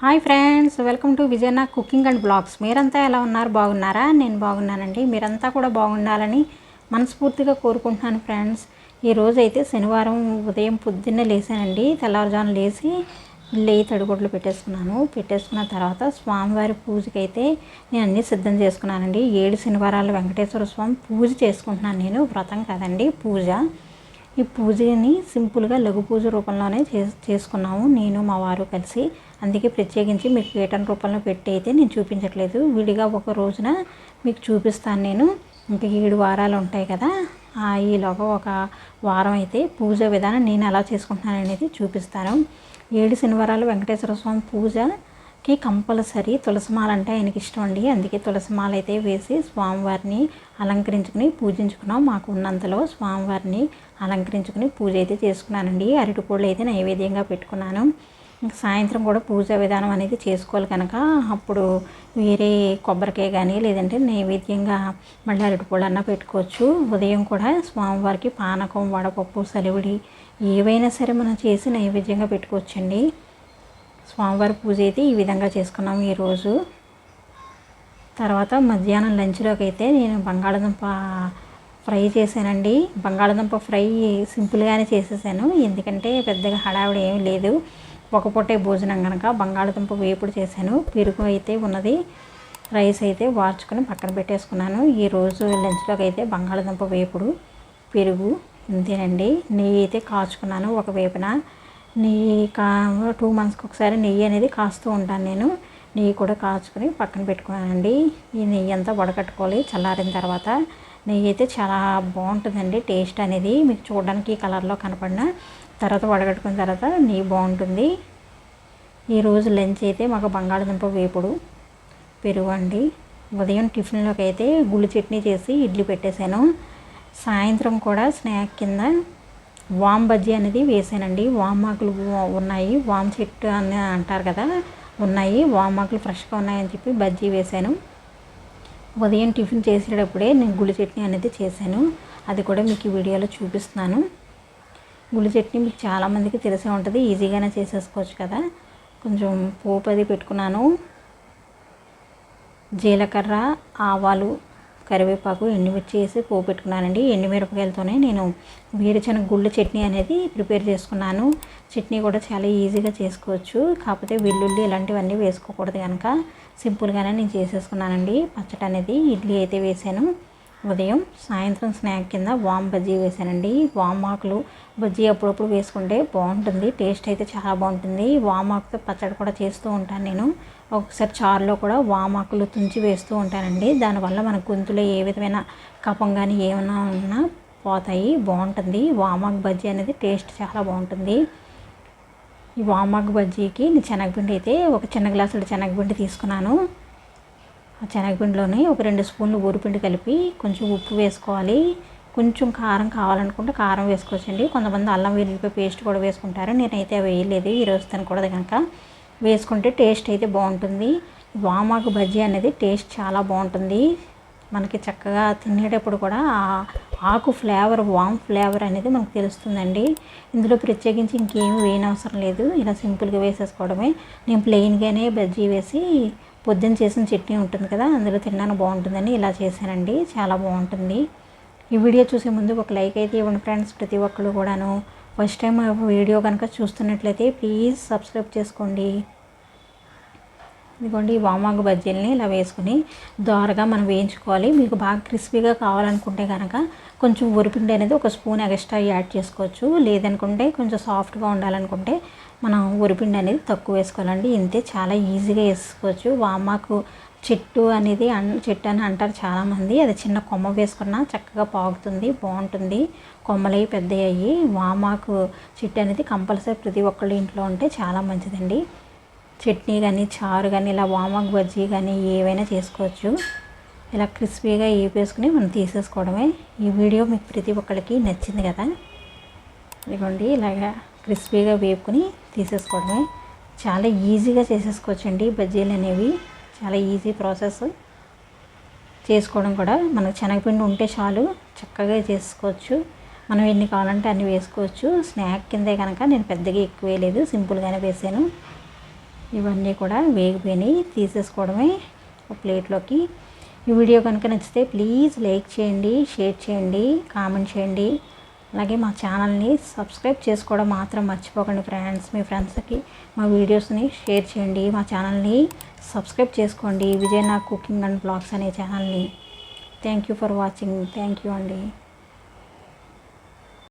Hi friends welcome to Vijayana cooking and vlogs. మీరంతా ఎలా ఉన్నారు? బాగున్నారా? నేను బాగున్నానండి. మీరంతా కూడా బాగుండాలని మనస్ఫూర్తిగా కోరుకుంటున్నాను ఫ్రెండ్స్. ఈ రోజైతే అయితే శనివారం ఉదయం పొద్దున్నే లేసానండి తెల్లవారుజామున లేచి ఇల్లు అయితే తడిగుడ్లు పెట్టేసుకున్నాను. పెట్టేసుకున్న తర్వాత స్వామివారి పూజకైతే నేను అన్నీ సిద్ధం చేసుకున్నానండి. ఏడు శనివారాలు వెంకటేశ్వర స్వామి పూజ చేసుకుంటున్నాను నేను. వ్రతం కదండి పూజ. ఈ పూజని సింపుల్గా లఘు పూజ రూపంలోనే చే చేసుకున్నాము. నేను మా వారు కలిసి అందుకే ప్రత్యేకించి మీకు కీటన్ రూపంలో పెట్టి అయితే నేను చూపించట్లేదు. విడిగా ఒక రోజున మీకు చూపిస్తాను నేను. ఇంకా ఏడు వారాలు ఉంటాయి కదా. ఆ ఈలోగా ఒక వారం అయితే పూజ విధానం నేను ఎలా చేసుకుంటున్నాను అనేది చూపిస్తాను. ఏడు శనివారాలు వెంకటేశ్వర స్వామి పూజకి కంపల్సరీ తులసిమాల అంటే ఆయనకి ఇష్టం అండి. అందుకే తులసిమాల అయితే వేసి స్వామివారిని అలంకరించుకుని పూజించుకున్నాం. మాకు ఉన్నంతలో స్వామివారిని అలంకరించుకుని పూజ అయితే చేసుకున్నానండి. అరటిపూళ్ళు అయితే నైవేద్యంగా పెట్టుకున్నాను. సాయంత్రం కూడా పూజ విధానం అనేది చేసుకోవాలి కనుక. అప్పుడు వేరే కొబ్బరికాయ కానీ లేదంటే నైవేద్యంగా మళ్ళీ అరటిపూళ్ళు పెట్టుకోవచ్చు. ఉదయం కూడా స్వామివారికి పానకం వడపప్పు సలివిడి ఏవైనా సరే మనం చేసి నైవేద్యంగా పెట్టుకోవచ్చండి. స్వామివారి పూజ అయితే ఈ విధంగా చేసుకున్నాము ఈరోజు. తర్వాత మధ్యాహ్నం లంచ్లోకి అయితే నేను బంగాళదుంప ఫ్రై చేశానండి. బంగాళదుంప ఫ్రై సింపుల్గానే చేసేసాను. ఎందుకంటే పెద్దగా హడావిడి ఏమీ లేదు. ఒక పూటే భోజనం కనుక బంగాళదుంప వేపుడు చేశాను. పెరుగు అయితే ఉన్నది. రైస్ అయితే వార్చుకొని పక్కన పెట్టేసుకున్నాను. ఈరోజు లంచ్లోకి అయితే బంగాళదుంప వేపుడు పెరుగు ఇంతేనండి. నెయ్యి అయితే కాచుకున్నాను ఒక వేపున. నెయ్యి కా టూ మంత్స్కి ఒకసారి నెయ్యి అనేది కాస్తూ ఉంటాను నేను. నెయ్యి కూడా కాచుకొని పక్కన పెట్టుకున్నానండి. ఈ నెయ్యి అంతా వడకట్టుకోవాలి చల్లారిన తర్వాత. నెయ్యి అయితే చాలా బాగుంటుందండి టేస్ట్ అనేది. మీకు చూడడానికి ఈ కలర్లో కనపడిన తర్వాత వడగట్టుకున్న తర్వాత నెయ్యి బాగుంటుంది. ఈరోజు లంచ్ అయితే మాకు బంగాళదుంప వేపుడు పెరుగు అండి. ఉదయం టిఫిన్లోకి అయితే గుళ్ళు చట్నీ చేసి ఇడ్లీ పెట్టేశాను. సాయంత్రం కూడా స్నాక్ కింద వామ్ బజ్జీ అనేది వేసానండి. వామ్ ఆకులు ఉన్నాయి వామ్ చెట్టు అని అంటారు కదా ఉన్నాయి. వామ్ ఆకులు ఫ్రెష్గా ఉన్నాయని చెప్పి బజ్జీ వేశాను ఉదయం టిఫిన్ చేసేటప్పుడే నేను గుళ్ళు చట్నీ అనేది చేశాను. అది కూడా మీకు ఈ వీడియోలో చూపిస్తున్నాను. గుళ్ళు చట్నీ మీకు చాలామందికి తెలిసే ఉంటుంది. ఈజీగానే చేసేసుకోవచ్చు కదా. కొంచెం పోపు అది పెట్టుకున్నాను. జీలకర్ర ఆవాలు కరివేపాకు ఎండుమిర్చి వేసి పోపు పెట్టుకున్నానండి. ఎండుమిరపకాయలతోనే నేను వేరుశనగ గుళ్ళు చట్నీ అనేది ప్రిపేర్ చేసుకున్నాను. చట్నీ కూడా చాలా ఈజీగా చేసుకోవచ్చు. కాకపోతే వెల్లుల్లి ఇలాంటివన్నీ వేసుకోకూడదు కనుక సింపుల్గానే నేను చేసేసుకున్నానండి. పచ్చడి అనేది ఇడ్లీ అయితే వేసాను. ఉదయం సాయంత్రం స్నాక్ కింద వామ్ బజ్జీ వేసానండి వామ్ ఆకులు బజ్జీ అప్పుడప్పుడు వేసుకుంటే బాగుంటుంది. టేస్ట్ అయితే చాలా బాగుంటుంది. వామ్ ఆకుతో పచ్చడి కూడా చేస్తూ ఉంటాను నేను. ఒకసారి చారులో కూడా వామ్ ఆకులు తుంచి వేస్తూ ఉంటానండి. దానివల్ల మన గొంతులో ఏ విధమైన కపం కానీ ఏమైనా ఉన్నా పోతాయి బాగుంటుంది. వామాకు బజ్జీ అనేది టేస్ట్ చాలా బాగుంటుంది. ఈ వామాకు బజ్జీకి నేను శనగపిండి అయితే ఒక చిన్న గ్లాసుడు శనగపిండి తీసుకున్నాను. శనగపిండిలోని ఒక రెండు స్పూన్లు ఊరిపిండి కలిపి కొంచెం ఉప్పు వేసుకోవాలి. కొంచెం కారం కావాలనుకుంటే కారం వేసుకోవచ్చండి. కొంతమంది అల్లం వెల్లుల్లిపాయ పేస్ట్ కూడా వేసుకుంటారు. నేనైతే అవి వేయలేదు. ఈరోజు తినకూడదు కనుక వేసుకుంటే టేస్ట్ అయితే బాగుంటుంది. వామాకు బజ్జీ అనేది టేస్ట్ చాలా బాగుంటుంది. మనకి చక్కగా తినేటప్పుడు కూడా ఆ ఆకు ఫ్లేవర్ వామ్ ఫ్లేవర్ అనేది మనకు తెలుస్తుందండి. ఇందులో ప్రత్యేకించి ఇంకేమి వేయనవసరం లేదు. ఇలా సింపుల్గా వేసేసుకోవడమే. నేను ప్లెయిన్గానే బజ్జీ వేసి పొద్దున్న చేసిన చట్నీ ఉంటుంది కదా అందులో తిన్నాను బాగుంటుందని ఇలా చేశానండి. చాలా బాగుంటుంది. ఈ వీడియో చూసే ముందు ఒక లైక్ అయితే ఇవ్వండి ఫ్రెండ్స్. ప్రతి ఒక్కరు కూడాను. ఫస్ట్ టైం వీడియో కనుక చూస్తున్నట్లయితే ప్లీజ్ సబ్స్క్రైబ్ చేసుకోండి. ఇదిగోండి ఈ వామాకు బజ్జీలని ఇలా వేసుకుని దోరగా మనం వేయించుకోవాలి. మీకు బాగా క్రిస్పీగా కావాలనుకుంటే కనుక కొంచెం ఉరిపిండి అనేది ఒక స్పూన్ ఎక్స్ట్రా యాడ్ చేసుకోవచ్చు. లేదనుకుంటే కొంచెం సాఫ్ట్గా ఉండాలనుకుంటే మనం ఉరిపిండి అనేది తక్కువ వేసుకోవాలండి. ఇంతే చాలా ఈజీగా వేసుకోవచ్చు. వామాకు చెట్టు అనేది అన్ చెట్టు అని అంటారు చాలామంది. అది చిన్న కొమ్మ వేసుకున్నా చక్కగా పాగుతుంది బాగుంటుంది. కొమ్మలవి పెద్దయ్యి వామాకు చెట్టు అనేది కంపల్సరీ ప్రతి ఒక్కళ్ళ ఇంట్లో ఉంటే చాలా మంచిదండి. చట్నీ కానీ చారు కానీ ఇలా వామక్ బజ్జీ కానీ ఏవైనా చేసుకోవచ్చు. ఇలా క్రిస్పీగా వేపేసుకుని మనం తీసేసుకోవడమే. ఈ వీడియో మీకు ప్రతి ఒక్కరికి నచ్చింది కదా? ఇదిగోండి ఇలాగా క్రిస్పీగా వేపుకుని తీసేసుకోవడమే. చాలా ఈజీగా చేసేసుకోవచ్చండి బజ్జీలు అనేవి. చాలా ఈజీ ప్రాసెస్. చేసుకోవడం కూడా మనకు శనగపిండి ఉంటే చాలు చక్కగా చేసుకోవచ్చు. మనం ఎన్ని కావాలంటే అన్ని వేసుకోవచ్చు. స్నాక్ కిందే కనుక నేను పెద్దగా ఎక్కువ వేయలేదు సింపుల్గానే వేసాను. ఇవన్నీ కూడా వేగిపోయినాయి. తీసేసుకోవడమే ఒక ప్లేట్లోకి. ఈ వీడియో కనుక నచ్చితే ప్లీజ్ లైక్ చేయండి షేర్ చేయండి కామెంట్ చేయండి. అలాగే మా ఛానల్ని సబ్స్క్రైబ్ చేసుకోవడం మాత్రం మర్చిపోకండి ఫ్రెండ్స్. మీ ఫ్రెండ్స్కి మా వీడియోస్ని షేర్ చేయండి. మా ఛానల్ని సబ్స్క్రైబ్ చేసుకోండి. విజయనాగ్ కుకింగ్ అండ్ బ్లాగ్స్ అనే ఛానల్ని. Thank you for watching. Thank you అండి.